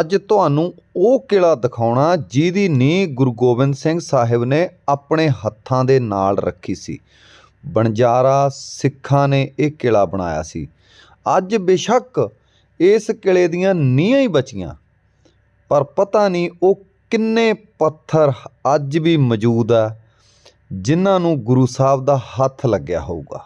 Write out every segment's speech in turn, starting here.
ਅੱਜ ਤੁਹਾਨੂੰ ਉਹ ਕਿਲ੍ਹਾ ਦਿਖਾਉਣਾ ਜਿਹਦੀ ਨੀਂਹ ਗੁਰੂ ਗੋਬਿੰਦ ਸਿੰਘ ਸਾਹਿਬ ਨੇ ਆਪਣੇ ਹੱਥਾਂ ਦੇ ਨਾਲ ਰੱਖੀ ਸੀ। ਬਣਜਾਰਾ ਸਿੱਖਾਂ ਨੇ ਇਹ ਕਿਲ੍ਹਾ ਬਣਾਇਆ ਸੀ। ਅੱਜ ਬੇਸ਼ੱਕ ਇਸ ਕਿਲ੍ਹੇ ਦੀਆਂ ਨੀਂਹਾਂ ਹੀ ਬਚੀਆਂ। ਪਰ ਪਤਾ ਨਹੀਂ ਉਹ ਕਿੰਨੇ ਪੱਥਰ ਅੱਜ ਵੀ ਮੌਜੂਦ ਆ, ਜਿਨ੍ਹਾਂ ਨੂੰ ਗੁਰੂ ਸਾਹਿਬ ਦਾ ਹੱਥ ਲੱਗਿਆ ਹੋਊਗਾ।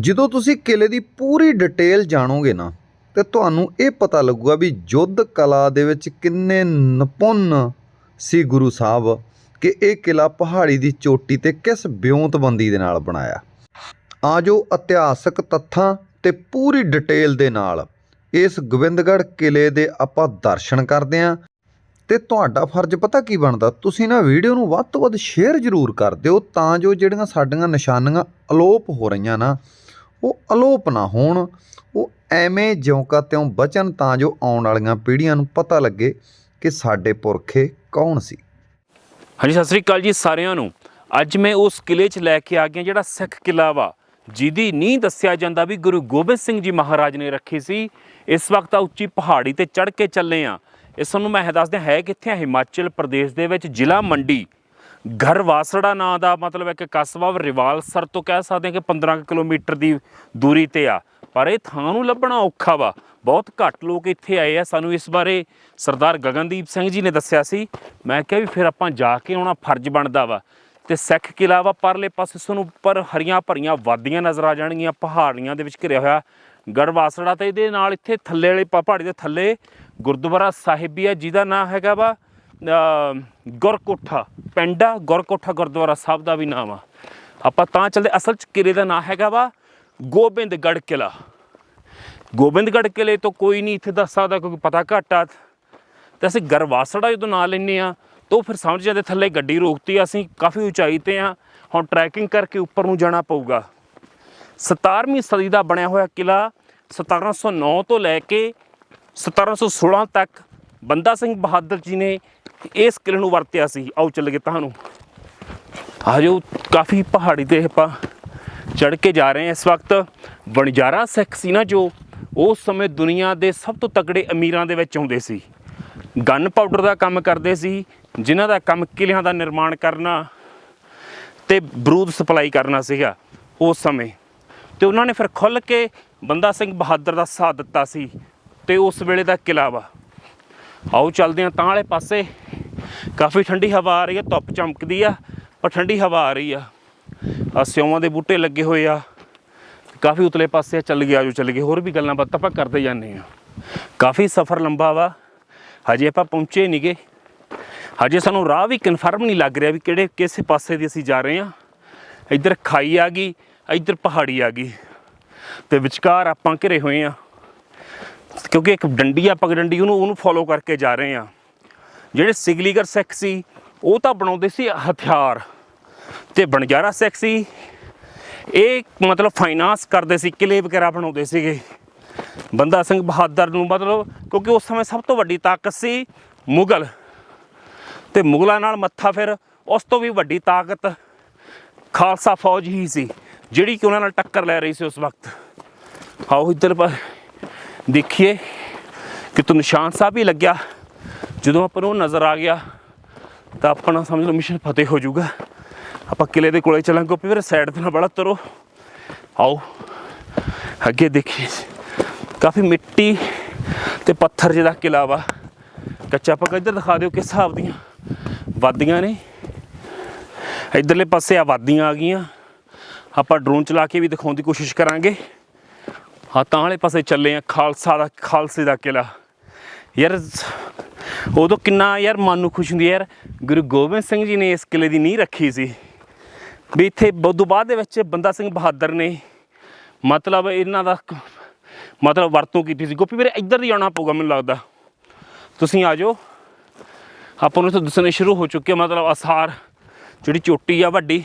ਜਦੋਂ ਤੁਸੀਂ ਕਿਲ੍ਹੇ ਦੀ ਪੂਰੀ ਡਿਟੇਲ ਜਾਣੋਗੇ ਨਾ ਤੇ ਤੁਹਾਨੂੰ ਇਹ ਪਤਾ ਲੱਗੂਗਾ ਵੀ ਯੁੱਧ ਕਲਾ ਦੇ ਵਿੱਚ ਕਿੰਨੇ ਨਿਪੁੰਨ ਸੀ ਗੁਰੂ ਸਾਹਿਬ ਕਿ ਇਹ ਕਿਲ੍ਹਾ ਪਹਾੜੀ ਦੀ ਚੋਟੀ ਤੇ ਕਿਸ ਬਿਉਂਤਬੰਦੀ ਦੇ ਨਾਲ ਬਣਾਇਆ। ਆਜੋ ਇਤਿਹਾਸਕ ਤੱਥਾਂ ਤੇ ਪੂਰੀ ਡਿਟੇਲ ਦੇ ਨਾਲ ਇਸ ਗੋਬਿੰਦਗੜ੍ਹ ਕਿਲ੍ਹੇ ਦੇ ਆਪਾਂ ਦਰਸ਼ਨ ਕਰਦੇ ਹਾਂ। ਤੇ ਤੁਹਾਡਾ ਫਰਜ਼ ਪਤਾ ਕੀ ਬਣਦਾ, ਤੁਸੀਂ ਨਾ ਵੀਡੀਓ ਨੂੰ ਵੱਧ ਤੋਂ ਵੱਧ ਸ਼ੇਅਰ ਜ਼ਰੂਰ ਕਰ ਦਿਓ ਤਾਂ ਜੋ ਜਿਹੜੀਆਂ ਸਾਡੀਆਂ ਨਿਸ਼ਾਨੀਆਂ ਅਲੋਪ ਹੋ ਰਹੀਆਂ ਨਾ, ਉਹ ਅਲੋਪ ਨਾ ਹੋਣ, ਉਹ ਐਵੇਂ ਜਿਉਂਕਾ ਤਿਉਂ ਬਚਨ ਤਾਂ ਜੋ ਆਉਣ ਵਾਲੀਆਂ ਪੀੜ੍ਹੀਆਂ ਨੂੰ ਪਤਾ ਲੱਗੇ ਕਿ ਸਾਡੇ ਪੁਰਖੇ ਕੌਣ ਸੀ। ਹਾਂਜੀ ਸਤਿ ਸ੍ਰੀ ਅਕਾਲ ਜੀ ਸਾਰਿਆਂ ਨੂੰ। ਅੱਜ ਮੈਂ ਉਸ ਕਿਲੇ 'ਚ ਲੈ ਕੇ ਆ ਗਿਆ ਜਿਹੜਾ ਸਿੱਖ ਕਿਲਾ ਵਾ ਜਿਹਦੀ ਨੀਂਹ ਦੱਸਿਆ ਜਾਂਦਾ ਵੀ ਗੁਰੂ ਗੋਬਿੰਦ ਸਿੰਘ ਜੀ ਮਹਾਰਾਜ ਨੇ ਰੱਖੀ ਸੀ। ਇਸ ਵਕਤ ਆ ਉੱਚੀ ਪਹਾੜੀ ਤੇ ਚੜ੍ਹ ਕੇ ਚੱਲੇ ਆ। ਇਸ ਨੂੰ ਮੈਂ ਦੱਸਦਾ ਹੈ ਕਿੱਥੇ ਆ? ਹਿਮਾਚਲ ਪ੍ਰਦੇਸ਼ ਦੇ ਵਿੱਚ ਜ਼ਿਲ੍ਹਾ ਮੰਡੀ। ਘਰਵਾਸੜਾ ਨਾਂ ਦਾ ਮਤਲਬ ਇੱਕ ਕਸਬਾ ਵਾ, ਰਿਵਾਲਸਰ ਤੋਂ ਕਹਿ ਸਕਦੇ ਹਾਂ ਕਿ 15 ਕੁ ਕਿਲੋਮੀਟਰ ਦੀ ਦੂਰੀ ਤੇ ਆ। ਪਰ ਇਹ ਥਾਂ ਨੂੰ ਲੱਭਣਾ ਔਖਾ ਵਾ। ਬਹੁਤ ਘੱਟ ਲੋਕ ਇੱਥੇ ਆਏ ਆ ਸਾਨੂੰ ਇਸ ਬਾਰੇ ਸਰਦਾਰ ਗਗਨਦੀਪ ਸਿੰਘ ਜੀ ਨੇ ਦੱਸਿਆ ਸੀ। ਮੈਂ ਕਿਹਾ ਵੀ ਫਿਰ ਆਪਾਂ ਜਾ ਕੇ ਆਉਣਾ ਫਰਜ਼ ਬਣਦਾ ਵਾ। ਤੇ ਸਿੱਖ ਕਿਲਾ ਵਾ ਪਰਲੇ ਪਾਸੇ ਸਾਨੂੰ ਉੱਪਰ ਹਰੀਆਂ ਭਰੀਆਂ ਵਾਦੀਆਂ ਨਜ਼ਰ ਆ ਜਾਣਗੀਆਂ ਪਹਾੜੀਆਂ ਦੇ ਵਿੱਚ ਘਿਰਿਆ ਹੋਇਆ। ਗੜਵਾਸੜਾ ਤੇ ਇਹਦੇ ਨਾਲ ਇੱਥੇ ਥੱਲੇ ਵਾਲੇ ਪਹਾੜੀ ਦੇ ਥੱਲੇ ਗੁਰਦੁਆਰਾ ਸਾਹਿਬ ਵੀ ਆ ਜਿਹਦਾ ਨਾਮ ਹੈਗਾ ਵਾ ਅ, ਗੁਰਕੋਠਾ। ਪਿੰਡਾ ਗੁਰਕੋਠਾ ਗੁਰਦੁਆਰਾ ਸਾਹਿਬ ਦਾ ਵੀ ਨਾਮ ਆ। ਆਪਾਂ ਤਾਂ ਚੱਲਦੇ ਅਸਲ ਚ ਕਿਲੇ ਦਾ ਨਾਮ ਹੈਗਾ ਵਾ ਗੋਬਿੰਦਗੜ੍ਹ ਕਿਲਾ ਗੋਬਿੰਦਗੜ੍ਹ ਕਿਲੇ ਤੋਂ ਕੋਈ ਨਹੀਂ ਇੱਥੇ ਦੱਸ ਸਕਦਾ, ਕਿਉਂਕਿ ਪਤਾ ਘੱਟ ਆ। ਤੇ ਅਸੀਂ ਗਰਵਾਸੜਾ ਜਦੋਂ ਨਾਂ ਲੈਂਦੇ ਆ ਤਾਂ ਉਹ ਫਿਰ ਸਮਝ ਜਾਂਦੇ ਥੱਲੇ ਗੱਡੀ ਰੋਕਤੀ ਅਸੀਂ ਕਾਫੀ ਉਚਾਈ ਤੇ ਆ ਹੁਣ ਟਰੈਕਿੰਗ ਕਰਕੇ ਉੱਪਰ ਨੂੰ ਜਾਣਾ ਪਊਗਾ। 17ਵੀਂ ਸਦੀ ਦਾ ਬਣਿਆ ਹੋਇਆ ਕਿਲਾ 1709 ਤੋਂ ਲੈ ਕੇ 1716 ਤੱਕ ਬੰਦਾ ਸਿੰਘ ਬਹਾਦਰ ਜੀ ਨੇ ਇਸ ਕਿਲੇ ਨੂੰ ਵਰਤਿਆ ਸੀ। ਆਓ ਚੱਲ ਗਏ ਤੁਹਾਨੂੰ ਆਜੋ ਕਾਫੀ ਪਹਾੜੀ ਤੇ ਆਪਾਂ ਚੜ ਕੇ ਜਾ ਰਹੇ ਹਾਂ ਇਸ ਵਕਤ। ਵਣਜਾਰਾ ਸਿੱਖ ਸੀ ਨਾ ਜੋ, ਉਸ ਸਮੇਂ ਦੁਨੀਆ ਦੇ ਸਭ ਤੋਂ ਤਕੜੇ ਅਮੀਰਾਂ ਦੇ ਵਿੱਚ ਆਉਂਦੇ ਸੀ। ਗਨ ਪਾਊਡਰ ਦਾ ਕੰਮ ਕਰਦੇ ਸੀ, ਜਿਨ੍ਹਾਂ ਦਾ ਕੰਮ ਕਿਲਿਆਂ ਦਾ ਨਿਰਮਾਣ ਕਰਨਾ ਤੇ ਬਰੂਦ ਸਪਲਾਈ ਕਰਨਾ ਸੀਗਾ ਉਸ ਸਮੇਂ। ਤੇ ਉਹਨਾਂ ਨੇ ਫਿਰ ਖੁੱਲ ਕੇ ਬੰਦਾ ਸਿੰਘ ਬਹਾਦਰ ਦਾ ਸਾਥ ਦਿੱਤਾ ਸੀ ਤੇ ਉਸ ਵੇਲੇ ਦਾ ਕਿਲਾ ਵਾ। ਆਓ ਚੱਲਦੇ ਹਾਂ ਤਾਂ ਵਾਲੇ ਪਾਸੇ। ਕਾਫੀ ਠੰਡੀ ਹਵਾ ਆ ਰਹੀ ਹੈ, ਧੁੱਪ ਚਮਕਦੀ ਆ, ਪਰ ਠੰਡੀ ਹਵਾ ਆ ਰਹੀ ਆ। ਆ ਸਿਉਵਾਂ ਦੇ ਬੂਟੇ ਲੱਗੇ ਹੋਏ ਆ। ਕਾਫੀ ਉਤਲੇ ਪਾਸੇ ਚੱਲ ਗਿਆ ਜੋ ਚੱਲ ਗਏ। ਹੋਰ ਵੀ ਗੱਲਾਂ ਬਾਤਾਂ ਆਪਾਂ ਕਰਦੇ ਜਾਂਦੇ ਆ। ਕਾਫੀ ਸਫ਼ਰ ਲੰਬਾ ਵਾ। ਹਜੇ ਆਪਾਂ ਪਹੁੰਚੇ ਨਹੀਂਗੇ ਹਜੇ ਸਾਨੂੰ ਰਾਹ ਵੀ ਕਨਫਰਮ ਨਹੀਂ ਲੱਗ ਰਿਹਾ ਵੀ ਕਿਹੜੇ ਕਿਸੇ ਪਾਸੇ ਦੀ ਅਸੀਂ ਜਾ ਰਹੇ ਆ। ਇੱਧਰ ਖਾਈ ਆ ਗਈ, ਇੱਧਰ ਪਹਾੜੀ ਆ ਗਈ। ਤੇ ਵਿਚਕਾਰ ਆਪਾਂ ਘਿਰੇ ਹੋਏ ਆ। ਕਿਉਂਕਿ ਇੱਕ ਡੰਡੀ ਆ, ਪਗਡੰਡੀ, ਉਹਨੂੰ ਉਹਨੂੰ ਫੋਲੋ ਕਰਕੇ ਜਾ ਰਹੇ ਆ। ਜਿਹੜੇ ਸਿਗਲੀਗਰ ਸਿੱਖ ਸੀ, ਉਹ ਤਾਂ ਬਣਾਉਂਦੇ ਸੀ ਹਥਿਆਰ। ਤੇ ਬਣਜਾਰਾ ਸਿੱਖ ਸੀ। ਇਹ ਮਤਲਬ ਫਾਈਨਾਂਸ ਕਰਦੇ ਸੀ, ਕਿਲੇ ਵਗੈਰਾ ਬਣਾਉਂਦੇ ਸੀਗੇ। ਬੰਦਾ ਸਿੰਘ ਬਹਾਦਰ ਨੂੰ ਮਤਲਬ, ਕਿਉਂਕਿ ਉਸ ਸਮੇਂ ਸਭ ਤੋਂ ਵੱਡੀ ਤਾਕਤ ਸੀ ਮੁਗਲ। ਤੇ ਮੁਗਲਾਂ ਨਾਲ ਮੱਥਾ ਫਿਰ ਉਸ ਤੋਂ ਵੀ ਵੱਡੀ ਤਾਕਤ ਖਾਲਸਾ ਫੌਜ ਹੀ ਸੀ, ਜਿਹੜੀ ਕਿ ਉਹਨਾਂ ਨਾਲ ਟੱਕਰ ਲੈ ਰਹੀ ਸੀ ਉਸ ਵਕਤ। ਆਓ ਇੱਧਰ ਪਰ ਦੇਖੀਏ ਕਿ ਤੂੰ ਨਿਸ਼ਾਨ ਸਾਹਿਬ ਹੀ ਲੱਗਿਆ। ਜਦੋਂ ਆਪਾਂ ਨੂੰ ਨਜ਼ਰ ਆ ਗਿਆ, ਤਾਂ ਆਪਣਾ ਸਮਝ ਲਓ ਮਿਸ਼ਨ ਫਤਿਹ ਹੋ ਜਾਊਗਾ। ਆਪਾਂ ਕਿਲੇ ਦੇ ਕੋਲੇ ਚੱਲਾਂਗੇ ਗੋਪੀ ਵੀਰੇ ਸਾਈਡ ਤੇ ਨਾ ਬੜਾ ਤਰੋ ਆਓ ਅੱਗੇ ਦੇਖੀਏ ਕਾਫੀ ਮਿੱਟੀ ਤੇ ਪੱਥਰ ਜਿਹਦਾ ਕਿਲਾ ਵਾ ਕੱਚਾ ਪੱਕਾ ਇੱਧਰ ਦਿਖਾ ਦਿਓ ਕਿਸ ਹਿਸਾਬ ਦੀਆਂ ਵਾਦੀਆਂ ਨੇ ਇਧਰਲੇ ਪਾਸੇ ਆ ਵਾਦੀਆਂ ਆ ਗਈਆਂ ਆਪਾਂ ਡਰੋਨ ਚਲਾ ਕੇ ਵੀ ਦਿਖਾਉਣ ਦੀ ਕੋਸ਼ਿਸ਼ ਕਰਾਂਗੇ ਹਾਂ ਤਾਂ ਵਾਲੇ ਪਾਸੇ ਚੱਲੇ ਆ ਖਾਲਸਾ ਦਾ ਖਾਲਸੇ ਦਾ ਕਿਲਾ ਯਾਰ ਉਦੋਂ ਕਿੰਨਾ ਯਾਰ ਮਨ ਨੂੰ ਖੁਸ਼ ਹੁੰਦੀ ਯਾਰ ਗੁਰੂ ਗੋਬਿੰਦ ਸਿੰਘ ਜੀ ਨੇ ਇਸ ਕਿਲੇ ਦੀ ਨੀਂਹ ਰੱਖੀ ਸੀ ਵੀ ਇੱਥੇ ਉਦੋਂ ਬਾਅਦ ਦੇ ਵਿੱਚ ਬੰਦਾ ਸਿੰਘ ਬਹਾਦਰ ਨੇ ਮਤਲਬ ਇਹਨਾਂ ਦਾ ਕ- ਮਤਲਬ ਵਰਤੋਂ ਕੀਤੀ ਸੀ। ਗੋਪੀ ਵੀਰੇ ਇੱਧਰ ਦੀ ਆਉਣਾ ਪਊਗਾ ਮੈਨੂੰ ਲੱਗਦਾ। ਤੁਸੀਂ ਆ ਜਾਓ। ਆਪਾਂ ਨੂੰ ਇੱਥੇ ਦੱਸਣੇ ਸ਼ੁਰੂ ਹੋ ਚੁੱਕੇ ਆ, ਮਤਲਬ ਅਸਾਰ ਜਿਹੜੀ ਚੋਟੀ ਆ ਵੱਡੀ।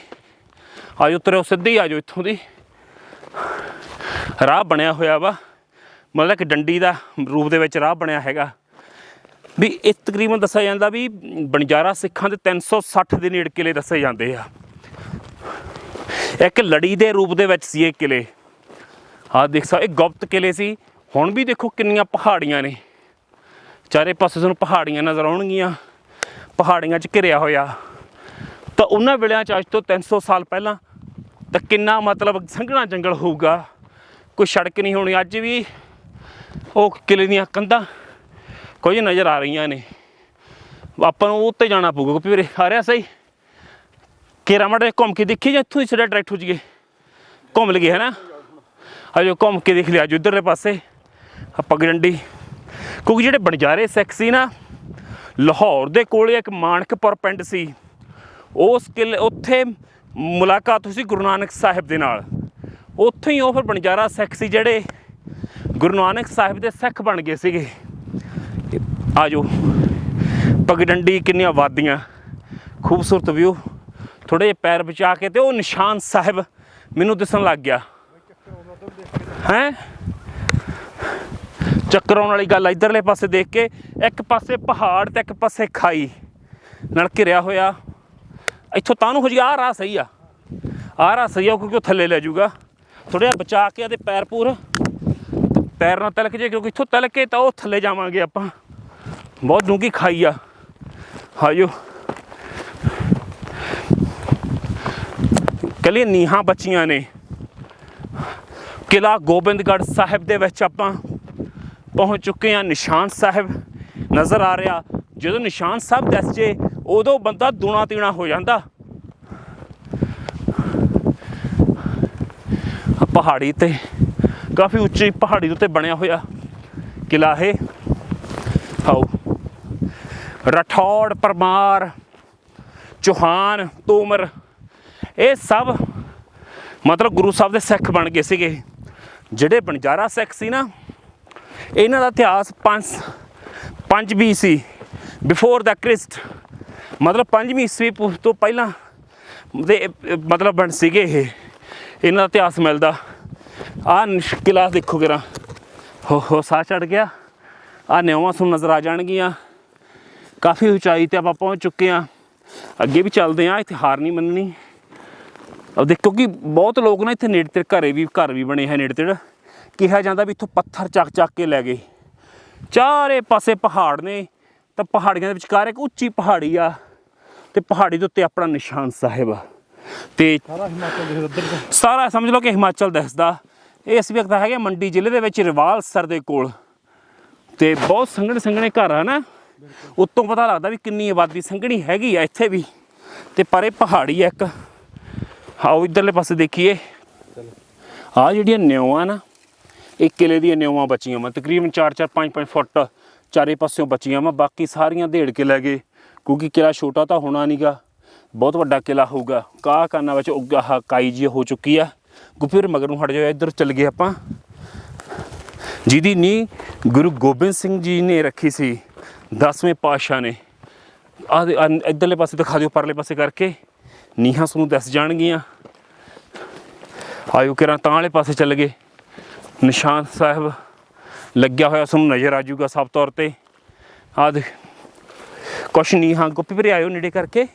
ਆ ਜਾਓ ਉਤਰਿਓ ਸਿੱਧੇ ਹੀ ਆ ਜਾਓ ਇੱਥੋਂ ਦੀ। ਰਾਹ ਬਣਿਆ ਹੋਇਆ ਵਾ। ਮਤਲਬ ਕਿ ਡੰਡੀ ਦਾ ਰੂਪ ਦੇ ਵਿੱਚ ਰਾਹ ਬਣਿਆ ਹੈਗਾ। ਵੀ ਇਹ ਤਕਰੀਬਨ ਦੱਸਿਆ ਜਾਂਦਾ ਵੀ ਬਣਜਾਰਾ ਸਿੱਖਾਂ ਦੇ 360 ਦੇ ਨੇੜਕੇ ਲਈ ਦੱਸੇ ਜਾਂਦੇ ਆ। ਇੱਕ ਲੜੀ ਦੇ ਰੂਪ ਦੇ ਵਿੱਚ ਸੀ ਇਹ ਕਿਲੇ ਆਹ ਦੇਖ ਸਕ ਇਹ ਗੁਪਤ ਕਿਲੇ ਸੀ। ਹੁਣ ਵੀ ਦੇਖੋ ਕਿੰਨੀਆਂ ਪਹਾੜੀਆਂ ਨੇ। ਚਾਰੇ ਪਾਸੇ ਤੁਹਾਨੂੰ ਪਹਾੜੀਆਂ ਨਜ਼ਰ ਆਉਣਗੀਆਂ। ਪਹਾੜੀਆਂ 'ਚ ਘਿਰਿਆ ਹੋਇਆ। ਤਾਂ ਉਹਨਾਂ ਵੇਲਿਆਂ 'ਚ ਅੱਜ ਤੋਂ 300 ਸਾਲ ਪਹਿਲਾਂ ਤਾਂ ਕਿੰਨਾ ਮਤਲਬ ਸੰਘਣਾ ਜੰਗਲ ਹੋਊਗਾ। ਕੋਈ ਸੜਕ ਨਹੀਂ ਹੋਣੀ, ਅੱਜ ਵੀ ਉਹ ਕਿਲੇ ਦੀਆਂ ਕੰਧਾਂ ਕੁਝ ਨਜ਼ਰ ਆ ਰਹੀਆਂ ਨੇ। ਆਪਾਂ ਨੂੰ ਉੱਤੇ ਜਾਣਾ ਪਊਗਾ। ਕਿਉਂਕਿ ਵੀਰੇ, ਆ ਰਿਹਾ ਸਹੀ? ਕੇਰਾ ਮੜੇ ਘੁੰਮ ਕੇ ਦੇਖੀ ਜਾਂ ਇੱਥੋਂ ਹੀ ਸਿੱਧਾ ਡਾਇਰੈਕਟ ਹੋ ਜੀਏ ਘੁੰਮ ਲਗੇ ਹੈ ਨਾ ਹਜੋ ਘੁੰਮ ਕੇ ਦੇਖ ਲਿਆ ਅੱਜ ਉਧਰਲੇ ਪਾਸੇ ਆ ਪਗਡੰਡੀ ਕਿਉਂਕਿ ਜਿਹੜੇ ਬਣਜਾਰੇ ਸਿੱਖ ਸੀ ਨਾ ਲਾਹੌਰ ਦੇ ਕੋਲੇ ਇੱਕ ਮਾਨਕਪੁਰ ਪਿੰਡ ਸੀ ਉਸ ਕਿਲੇ ਉੱਥੇ ਮੁਲਾਕਾਤ ਹੋਈ ਸੀ ਗੁਰੂ ਨਾਨਕ ਸਾਹਿਬ ਦੇ ਨਾਲ ਉੱਥੋਂ ਹੀ ਉਹ ਫਿਰ ਬਣਜਾਰਾ ਸਿੱਖ ਸੀ ਜਿਹੜੇ ਗੁਰੂ ਨਾਨਕ ਸਾਹਿਬ ਦੇ ਸਿੱਖ ਬਣ ਗਏ ਸੀਗੇ ਆਜੋ ਪਗਡੰਡੀ ਕਿੰਨੀਆਂ ਵਾਦੀਆਂ ਖੂਬਸੂਰਤ ਵਿਊ ਥੋੜੇ ਜਿਹੇ ਪੈਰ ਬਚਾ ਕੇ ਤੇ ਉਹ ਨਿਸ਼ਾਨ ਸਾਹਿਬ ਮੈਨੂੰ ਦਿਸਣ ਲੱਗ ਗਿਆ। ਹੈ? ਚੱਕਰਾਉਣ ਵਾਲੀ ਗੱਲ ਆ, ਇੱਧਰਲੇ ਪਾਸੇ ਦੇਖ ਕੇ ਇੱਕ ਪਾਸੇ ਪਹਾੜ ਤੇ ਇੱਕ ਪਾਸੇ ਖਾਈ। ਨਾਲ ਘਿਰਿਆ ਹੋਇਆ। ਇੱਥੋਂ ਤਾਂ ਨੂੰ ਹੋ ਜੀ ਆ ਰਾਹ ਸਹੀ ਆ। ਆ ਰਾਹ ਸਹੀ ਆ ਕਿਉਂਕਿ ਉਹ ਥੱਲੇ ਲੈ ਜਾਊਗਾ। ਥੋੜਾ ਜਿਹਾ ਬਚਾ ਕੇ ਇਹਦੇ ਪੈਰ ਪੂਰ। ਪੈਰ ਨਾਲ ਤਲਕ ਜੇ ਕਿਉਂਕਿ ਇੱਥੋਂ ਤਲਕੇ ਤਾਂ ਉਹ ਥੱਲੇ ਜਾਵਾਂਗੇ ਆਪਾਂ। ਬਹੁਤ ਡੂੰਘੀ ਖਾਈ ਆ। ਹਾਇਓ ਕੱਲੀ ਨੀਹਾਂ ਬੱਚੀਆਂ ਨੇ। ਕਿਲਾ ਗੋਬਿੰਦਗੜ੍ਹ ਸਾਹਿਬ ਦੇ ਵਿੱਚ ਆਪਾਂ ਪਹੁੰਚ ਚੁੱਕੇ ਹਾਂ, ਨਿਸ਼ਾਨ ਸਾਹਿਬ ਨਜ਼ਰ ਆ ਰਿਹਾ। ਜਦੋਂ ਨਿਸ਼ਾਨ ਸਾਹਿਬ ਦੱਸ ਜੇ, ਉਦੋਂ ਬੰਦਾ ਦੂਣਾ ਤੀਣਾ ਹੋ ਜਾਂਦਾ। ਪਹਾੜੀ ਤੇ, ਕਾਫੀ ਉੱਚੀ ਪਹਾੜੀ ਉੱਤੇ ਬਣਿਆ ਹੋਇਆ ਕਿਲਾ ਹੈ ਆਓ। ਰਠੌੜ, ਪਰਮਾਰ, ਚੌਹਾਨ, ਤੋਮਰ ਇਹ ਸਭ ਮਤਲਬ ਗੁਰੂ ਸਾਹਿਬ ਦੇ ਸਿੱਖ ਬਣ ਗਏ ਸੀਗੇ। ਜਿਹੜੇ ਬਣਜਾਰਾ ਸਿੱਖ ਸੀ ਨਾ, ਇਹਨਾਂ ਦਾ ਇਤਿਹਾਸ 5 5 BC ਬਿਫੋਰ ਦਾ ਕ੍ਰਿਸਟ ਮਤਲਬ 5ਵੀਂ ਈਸਵੀ ਪੂ- ਤੋਂ ਪਹਿਲਾਂ ਦੇ, ਮਤਲਬ ਬਣ ਸੀਗੇ ਇਹ। ਇਹਨਾਂ ਦਾ ਇਤਿਹਾਸ ਮਿਲਦਾ। ਆ ਕਿਲਾ ਦੇਖੋ ਕਿਰਾ ਹੋ ਹੋ, ਸਾਹ ਚੜ ਗਿਆ। ਆ ਨਿਉਵਾਂ ਸੁਣ ਨਜ਼ਰ ਆ ਜਾਣਗੀਆਂ। ਕਾਫੀ ਉਚਾਈ ਤੇ ਆਪਾਂ ਪਹੁੰਚ ਚੁੱਕੇ ਆ ਅੱਗੇ ਵੀ ਚੱਲਦੇ ਆ ਇੱਥੇ ਹਾਰ ਨਹੀਂ ਮੰਨਣੀ। ਅਬ ਦੇਖੋ ਕਿ ਬਹੁਤ ਲੋਕ ਨਾ ਇੱਥੇ ਨੇੜੇ ਤੇ ਘਰੇ ਵੀ ਘਰ ਵੀ ਬਣੇ ਹੈ ਨੇੜੇ ਤੇੜ। ਕਿਹਾ ਜਾਂਦਾ ਵੀ ਇੱਥੋਂ ਪੱਥਰ ਚੱਕ ਚੱਕ ਕੇ ਲੈ ਗਏ। ਚਾਰੇ ਪਾਸੇ ਪਹਾੜ ਨੇ। ਤਾਂ ਪਹਾੜੀਆਂ ਦੇ ਵਿਚਕਾਰ ਇੱਕ ਉੱਚੀ ਪਹਾੜੀ ਆ। ਤੇ ਪਹਾੜੀ ਦੇ ਉੱਤੇ ਆਪਣਾ ਨਿਸ਼ਾਨ ਸਾਹਿਬ ਆ। ਤੇ ਸਾਰਾ ਹਿਮਾਚਲ ਉੱਧਰ ਸਾਰਾ ਸਮਝ ਲਓ ਕਿ ਹਿਮਾਚਲ ਦਿਸਦਾ। ਇਹ ਇਸ ਵਕਤ ਹੈਗੇ ਮੰਡੀ ਜ਼ਿਲ੍ਹੇ ਦੇ ਵਿੱਚ ਰਿਵਾਲਸਰ ਦੇ ਕੋਲ। ਤੇ ਬਹੁਤ ਸੰਘਣੇ ਸੰਘਣੇ ਘਰ ਆ ਨਾ। ਉੱਤੋਂ ਪਤਾ ਲੱਗਦਾ ਵੀ ਕਿੰਨੀ ਆਬਾਦੀ ਸੰਘਣੀ ਹੈਗੀ ਆ ਇੱਥੇ ਵੀ। ਤੇ ਪਰ ਪਹਾੜੀ ਆ ਇੱਕ। ਆਓ ਇਧਰਲੇ ਪਾਸੇ ਦੇਖੀਏ। ਆ ਜਿਹੜੀਆਂ ਨਿਉਆਂ ਨਾ, ਇਹ ਕਿਲੇ ਦੀਆਂ ਨਿਉਆਂ ਬਚੀਆਂ ਵਾ। ਤਕਰੀਬਨ 4-4 5-5 ਫੁੱਟ ਚਾਰੇ ਪਾਸਿਓਂ ਬਚੀਆਂ ਵਾ। ਬਾਕੀ ਸਾਰੀਆਂ ਢੇੜ ਕੇ ਲੈ ਗਏ। ਕਿਉਂਕਿ ਕਿਲਾ ਛੋਟਾ ਤਾਂ ਹੋਣਾ ਨਹੀਂਗਾ ਬਹੁਤ ਵੱਡਾ ਕਿਲਾ ਹੋਊਗਾ। ਕਾਹ ਕਾਨਾ ਵਿੱਚ ਉੱਗਾ ਆਹ ਕਾਈ ਜੀ ਹੋ ਚੁੱਕੀ ਆ। ਗੁਪੀਰ ਮਗਰ ਨੂੰ ਹਟ ਜਾਓ, ਇੱਧਰ ਚੱਲ ਗਏ ਆਪਾਂ। ਜਿਹਦੀ ਨੀ ਗੁਰੂ ਗੋਬਿੰਦ ਸਿੰਘ ਜੀ ਨੇ ਰੱਖੀ ਸੀ। 10ਵੇਂ ਪਾਤਸ਼ਾਹ ਨੇ। ਆ ਇੱਧਰਲੇ ਪਾਸੇ ਦਿਖਾ ਦਿਓ, ਪਰਲੇ ਪਾਸੇ ਕਰਕੇ। ਨੀਹਾਂ ਤੁਹਾਨੂੰ ਦੱਸ ਜਾਣਗੀਆਂ। ਆਇਓ ਕਿਰਾਂ ਤਾਂ ਵਾਲੇ ਪਾਸੇ ਚੱਲ ਗਏ। ਨਿਸ਼ਾਨ ਸਾਹਿਬ ਲੱਗਿਆ ਹੋਇਆ ਤੁਹਾਨੂੰ ਨਜ਼ਰ ਆ ਜਾਊਗਾ ਸਭ ਤੌਰ ਤੇ। ਆ ਦੇਖ, ਕੁਛ ਨੀਹਾਂ ਗੁੱਪੀ ਵੀਰੇ ਆਇਓ ਨੇੜੇ ਕਰਕੇ।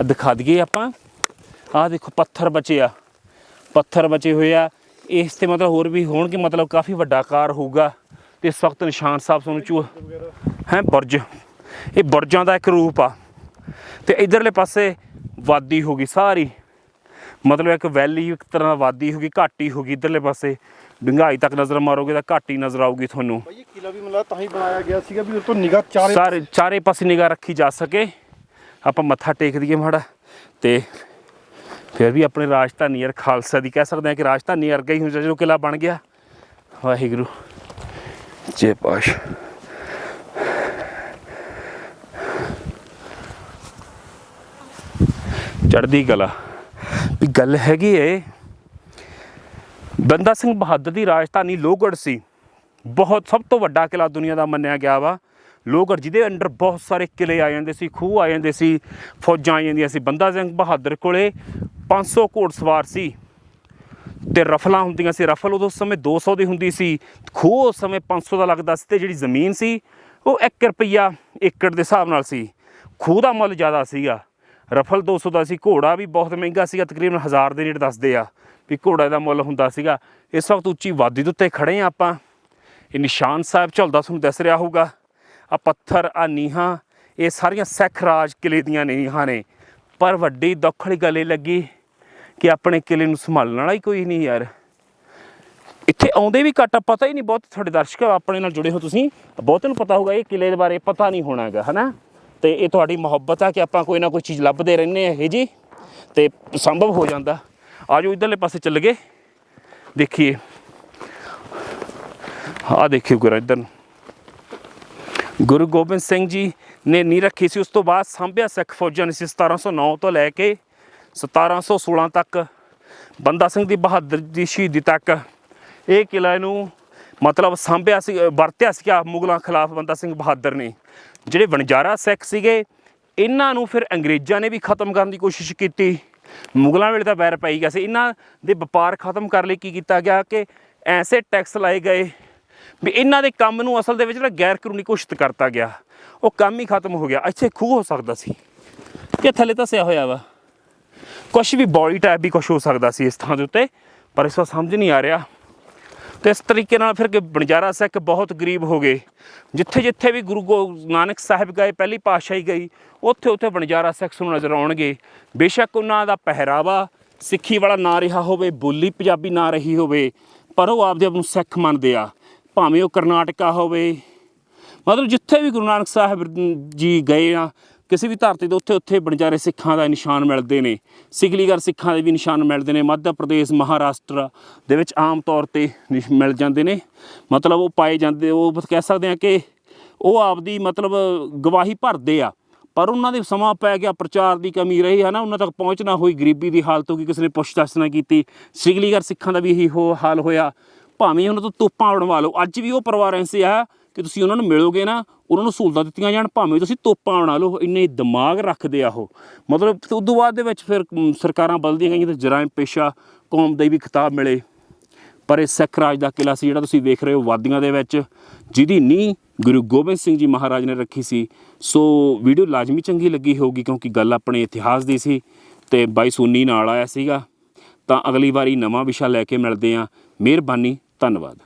ਆ ਦਿਖਾ ਦਈਏ ਆਪਾਂ। ਆ ਦੇਖੋ ਪੱਥਰ ਬਚੇ ਆ। ਪੱਥਰ ਬਚੇ ਹੋਏ ਆ। ਇਸ ਤੇ ਮਤਲਬ ਹੋਰ ਵੀ ਹੋਣਗੇ, ਮਤਲਬ ਕਾਫੀ ਵੱਡਾ ਆਕਾਰ ਹੋਊਗਾ। ਤੇ ਇਸ ਵਕਤ ਨਿਸ਼ਾਨ ਸਾਹਿਬ ਤੁਹਾਨੂੰ ਚੂ ਹੈ, ਬੁਰਜ। ਇਹ ਬੁਰਜਾਂ ਦਾ ਇੱਕ ਰੂਪ ਆ। ਤੇ ਇਧਰਲੇ ਪਾਸੇ ਵਾਦੀ ਹੋ ਗਈ ਸਾਰੀ। ਮਤਲਬ ਇੱਕ ਵੈਲੀ ਇੱਕ ਤਰ੍ਹਾਂ ਦਾ ਵਾਦੀ ਹੋ ਗਈ ਘਾਟੀ ਹੋ ਗਈ ਇਧਰਲੇ ਪਾਸੇ। ਡੂੰਘਾਈ ਤੱਕ ਨਜ਼ਰ ਮਾਰੋਗੇ ਤਾਂ ਘਾਟੀ ਨਜ਼ਰ ਆਊਗੀ ਤੁਹਾਨੂੰ। ਭਾਈ ਇਹ ਕਿਲਾ ਵੀ ਮਤਲਬ ਤਾਂ ਹੀ ਬਣਾਇਆ ਗਿਆ ਸੀਗਾ ਵੀ ਉਹ ਤੋਂ ਨਿਗਾਹ ਚਾਰੇ ਸਾਰੇ ਚਾਰੇ ਪਾਸੇ ਨਿਗਾਹ ਰੱਖੀ ਜਾ ਸਕੇ। ਆਪਾਂ ਮੱਥਾ ਟੇਕ ਦਈਏ ਮਾੜਾ। ਤੇ ਫਿਰ ਵੀ ਆਪਣੇ ਰਾਜਧਾਨੀ ਯਾਰ ਖਾਲਸਾ ਦੀ ਕਹਿ ਸਕਦੇ ਹਾਂ ਕਿ ਰਾਜਧਾਨੀ ਵਰਗਾ ਹੀ ਹੁਣ ਜਦੋਂ ਕਿਲਾ ਬਣ ਗਿਆ। ਵਾਹਿਗੁਰੂ। ਜੇ ਪਾਸ਼ ਚੜ੍ਹਦੀ ਕਲਾ। ਵੀ ਗੱਲ ਹੈਗੀ ਏ ਬੰਦਾ ਸਿੰਘ ਬਹਾਦਰ ਦੀ ਰਾਜਧਾਨੀ ਲੋਹਗੜ੍ਹ ਸੀ। ਬਹੁਤ, ਸਭ ਤੋਂ ਵੱਡਾ ਕਿਲਾ ਦੁਨੀਆ ਦਾ ਮੰਨਿਆ ਗਿਆ ਵਾ। ਲੋਹਗੜ੍ਹ ਜਿਹਦੇ ਅੰਡਰ ਬਹੁਤ ਸਾਰੇ ਕਿਲੇ ਆ ਜਾਂਦੇ ਸੀ, ਖੂਹ ਆ ਜਾਂਦੇ ਸੀ, ਫੌਜਾਂ ਆ ਜਾਂਦੀਆਂ ਸੀ। ਬੰਦਾ ਸਿੰਘ ਬਹਾਦਰ ਕੋਲੇ 500 ਘੋੜਸਵਾਰ ਸੀ ਤੇ ਰਫਲਾਂ ਹੁੰਦੀਆਂ ਸੀ। ਰਫਲ ਉਦੋਂ ਉਸ ਸਮੇਂ 200 ਦੀ ਹੁੰਦੀ ਸੀ। ਖੂਹ ਉਸ ਸਮੇਂ 500 ਦਾ ਲੱਗਦਾ ਸੀ ਤੇ ਜਿਹੜੀ ਜ਼ਮੀਨ ਸੀ, ਉਹ 1 ਰੁਪਈਆ ਏਕੜ ਦੇ ਹਿਸਾਬ ਨਾਲ ਸੀ। ਖੂਹ ਦਾ ਮੁੱਲ ਜ਼ਿਆਦਾ ਸੀਗਾ। ਰਫਲ 200 ਦਾ ਸੀ ਘੋੜਾ ਵੀ ਬਹੁਤ ਮਹਿੰਗਾ ਸੀਗਾ ਤਕਰੀਬਨ 1000 ਦੇ ਰੇਟ ਦੱਸਦੇ ਆ ਵੀ ਘੋੜਾ ਦਾ ਮੁੱਲ ਹੁੰਦਾ ਸੀਗਾ। ਇਸ ਵਕਤ ਉੱਚੀ ਵਾਦੀ ਦੇ ਉੱਤੇ ਖੜੇ ਆ ਆਪਾਂ। ਇਹ ਨਿਸ਼ਾਨ ਸਾਹਿਬ ਝੁਲਦਾ ਤੁਹਾਨੂੰ ਦੱਸ ਰਿਹਾ ਹੋਊਗਾ। ਆ ਪੱਥਰ ਆ ਨੀਹਾਂ ਇਹ ਸਾਰੀਆਂ ਸਿੱਖ ਰਾਜ ਕਿਲੇ ਦੀਆਂ ਨੀਹਾਂ ਨੇ। ਪਰ ਵੱਡੀ ਦੁੱਖ ਵਾਲੀ ਗੱਲ ਇਹ ਲੱਗੀ ਕਿ ਆਪਣੇ ਕਿਲੇ ਨੂੰ ਸੰਭਾਲਣ ਵਾਲਾ ਹੀ ਕੋਈ ਨਹੀਂ ਯਾਰ। ਇੱਥੇ ਆਉਂਦੇ ਵੀ ਘੱਟ ਆ, ਪਤਾ ਹੀ ਨਹੀਂ ਬਹੁਤ ਤੁਹਾਡੇ ਦਰਸ਼ਕ ਆਪਣੇ ਨਾਲ ਜੁੜੇ ਹੋ ਤੁਸੀਂ। ਬਹੁਤ ਨੂੰ ਪਤਾ ਹੋਊਗਾ ਇਹ ਕਿਲੇ ਦੇ ਬਾਰੇ ਪਤਾ ਨਹੀਂ ਹੋਣਾ ਹੈਗਾ ਹਨਾ? ਤੇ ਇਹ ਤੁਹਾਡੀ ਮੁਹੱਬਤ ਆ ਕਿ ਆਪਾਂ ਕੋਈ ਨਾ ਕੋਈ ਚੀਜ਼ ਲੱਭਦੇ ਰਹਿੰਦੇ ਆ, ਇਹ ਜੀ। ਤੇ ਸੰਭਵ ਹੋ ਜਾਂਦਾ। ਆਜੋ ਇਧਰਲੇ ਪਾਸੇ ਚੱਲ ਗਏ। ਦੇਖੀਏ। ਆ ਦੇਖਿਓ ਗੁਰੂ ਇੱਧਰ ਨੂੰ। ਗੁਰੂ ਗੋਬਿੰਦ ਸਿੰਘ ਜੀ ਨੇ ਨੀ ਰੱਖੀ ਸੀ। ਉਸ ਤੋਂ ਬਾਅਦ ਸੰਭਿਆ ਸਿੱਖ ਫੌਜਾਂ ਨੇ ਸੀ। 1709 ਤੋਂ ਲੈ ਕੇ 1716 ਤੱਕ ਬੰਦਾ ਸਿੰਘ ਦੀ ਬਹਾਦਰ ਦੀ ਸ਼ਹੀਦੀ ਤੱਕ। ਇਹ ਕਿਲਾ ਨੂੰ ਮਤਲਬ ਸਾਂਭਿਆ ਸੀ ਵਰਤਿਆ ਸੀ ਮੁਗਲਾਂ ਖਿਲਾਫ ਬੰਦਾ ਸਿੰਘ ਬਹਾਦਰ ਨੇ। ਜਿਹੜੇ ਵਣਜਾਰਾ ਸਿੱਖ ਸੀਗੇ, ਇਹਨਾਂ ਨੂੰ ਫਿਰ ਅੰਗਰੇਜ਼ਾਂ ਨੇ ਵੀ ਖਤਮ ਕਰਨ ਦੀ ਕੋਸ਼ਿਸ਼ ਕੀਤੀ। ਮੁਗਲਾਂ ਵੇਲੇ ਤਾਂ ਬੈਰ ਪਈ ਗਿਆ ਸੀ। ਇਹਨਾਂ ਦੇ ਵਪਾਰ ਖਤਮ ਕਰਨ ਲਈ ਕੀ ਕੀਤਾ ਗਿਆ ਕਿ ਐਸੇ ਟੈਕਸ ਲਾਏ ਗਏ ਵੀ ਇਹਨਾਂ ਦੇ ਕੰਮ ਨੂੰ ਅਸਲ ਦੇ ਵਿੱਚ ਨਾ ਗੈਰ ਕਾਨੂੰਨੀ ਘੋਸ਼ਿਤ ਕਰਤਾ ਗਿਆ। ਉਹ ਕੰਮ ਹੀ ਖਤਮ ਹੋ ਗਿਆ। ਇੱਥੇ ਖੂਹ ਹੋ ਸਕਦਾ ਸੀ। ਕਿ ਥੱਲੇ ਧਸਿਆ ਹੋਇਆ ਵਾ। ਕੁਝ ਵੀ ਬੋਡੀ ਟਾਈਪ ਵੀ ਕੁਝ ਹੋ ਸਕਦਾ ਸੀ ਇਸ ਥਾਂ ਦੇ ਉੱਤੇ, ਪਰ ਇਸ ਵਾਰ ਸਮਝ ਨਹੀਂ ਆ ਰਿਹਾ। ਤੇ ਇਸ ਤਰੀਕੇ ਨਾਲ ਫਿਰ ਬਣਜਾਰਾ ਸਿੱਖ ਬਹੁਤ ਗਰੀਬ ਹੋ ਗਏ। ਜਿੱਥੇ ਜਿੱਥੇ ਵੀ ਗੁਰੂ ਗੋ, ਨਾਨਕ ਸਾਹਿਬ ਗਏ, ਪਹਿਲੀ ਪਾਤਸ਼ਾਹੀ ਗਈ ਉੱਥੇ ਉੱਥੇ ਬਣਜਾਰਾ ਸਿੱਖ ਨੂੰ ਨਜ਼ਰ ਆਉਣਗੇ। ਬੇਸ਼ੱਕ ਉਹਨਾਂ ਦਾ ਪਹਿਰਾਵਾ ਸਿੱਖੀ ਵਾਲਾ ਨਾ ਰਿਹਾ ਹੋਵੇ, ਬੋਲੀ ਪੰਜਾਬੀ ਨਾ ਰਹੀ ਹੋਵੇ, ਪਰ ਉਹ ਆਪਦੇ ਆਪ ਨੂੰ ਸਿੱਖ ਮੰਨਦੇ ਆ। ਭਾਵੇਂ ਉਹ ਕਰਨਾਟਕਾ ਹੋਵੇ। ਮਤਲਬ ਜਿੱਥੇ ਵੀ ਗੁਰੂ ਨਾਨਕ ਸਾਹਿਬ ਜੀ ਗਏ ਆ ਕਿਸੇ ਵੀ ਧਰਤੀ ਦੇ ਉੱਥੇ ਉੱਥੇ ਬਣਜਾਰੇ ਸਿੱਖਾਂ ਦਾ ਨਿਸ਼ਾਨ ਮਿਲਦੇ ਨੇ। ਸਿਗਲੀਗਰ ਸਿੱਖਾਂ ਦੇ ਵੀ ਨਿਸ਼ਾਨ ਮਿਲਦੇ ਨੇ। ਮੱਧ ਪ੍ਰਦੇਸ਼, ਮਹਾਰਾਸ਼ਟਰ ਦੇ ਵਿੱਚ ਆਮ ਤੌਰ ਤੇ ਨਿਸ਼- ਮਿਲ ਜਾਂਦੇ ਨੇ। ਮਤਲਬ ਉਹ ਪਾਏ ਜਾਂਦੇ, ਉਹ ਬਸ ਕਹਿ ਸਕਦੇ ਆ ਕਿ ਉਹ ਆਪਦੀ ਮਤਲਬ ਗਵਾਹੀ ਭਰਦੇ ਆ। ਪਰ ਉਹਨਾਂ ਦੇ ਸਮਾਂ ਪੈ ਗਿਆ, ਪ੍ਰਚਾਰ ਦੀ ਕਮੀ ਰਹੀ ਹੈ ਨਾ, ਉਹਨਾਂ ਤੱਕ ਪਹੁੰਚ ਨਾ ਹੋਈ ਗਰੀਬੀ ਦੀ ਹਾਲਤ ਹੋ ਗਈ, ਕਿਸੇ ਨੇ ਪੁੱਛਤਾਛ ਨਾ ਕੀਤੀ। ਸਿਗਲੀਗਰ ਸਿੱਖਾਂ ਦਾ ਵੀ ਇਹੀ ਹੋ ਹਾਲ ਹੋਇਆ। ਭਾਵੇਂ ਉਹਨਾਂ ਤੋਂ ਤੋਪਾਂ ਬਣਵਾ ਲਓ, ਅੱਜ ਵੀ ਉਹ ਪਰਿਵਾਰ ਐਸੇ ਆ ਕਿ ਤੁਸੀਂ ਉਹਨਾਂ ਨੂੰ ਮਿਲੋਗੇ ਨਾ ਉਹਨਾਂ ਨੂੰ ਸਹੂਲਤਾਂ ਦਿੱਤੀਆਂ ਜਾਣ, ਭਾਵੇਂ ਤੁਸੀਂ ਤੋਪਾਂ ਬਣਾ ਲਓ, ਇੰਨੇ ਦਿਮਾਗ ਰੱਖਦੇ ਆ ਉਹ। ਮਤਲਬ ਤੇ ਤੋਂ ਬਾਅਦ ਦੇ ਵਿੱਚ ਫਿਰ ਸਰਕਾਰਾਂ ਬਦਲਦੀਆਂ ਗਈਆਂ ਤੇ ਜਰਾਇਮ ਪੇਸ਼ਾ, ਕੌਮ ਦਾ ਵੀ ਖਿਤਾਬ ਮਿਲੇ। ਪਰ ਇਹ ਸਿੱਖ ਰਾਜ ਦਾ ਕਿਲਾ ਸੀ, ਜਿਹੜਾ ਤੁਸੀਂ ਵੇਖ ਰਹੇ ਹੋ ਵਾਦੀਆਂ ਦੇ ਵਿੱਚ, ਜਿਹਦੀ ਨੀਂਹ ਗੁਰੂ ਗੋਬਿੰਦ ਸਿੰਘ ਜੀ ਮਹਾਰਾਜ ਨੇ ਰੱਖੀ ਸੀ। ਸੋ ਵੀਡੀਓ ਲਾਜ਼ਮੀ ਚੰਗੀ ਲੱਗੀ ਹੋਊਗੀ, ਕਿਉਂਕਿ ਗੱਲ ਆਪਣੇ ਇਤਿਹਾਸ ਦੀ ਸੀ, ਤੇ ਬਾਈ ਸੋਨੀ ਨਾਲ ਆਇਆ ਸੀਗਾ। ਤਾਂ ਅਗਲੀ ਵਾਰੀ ਨਵਾਂ ਵਿਸ਼ਾ ਲੈ ਕੇ ਮਿਲਦੇ ਆਂ ਮਿਹਰਬਾਨੀ, ਧੰਨਵਾਦ।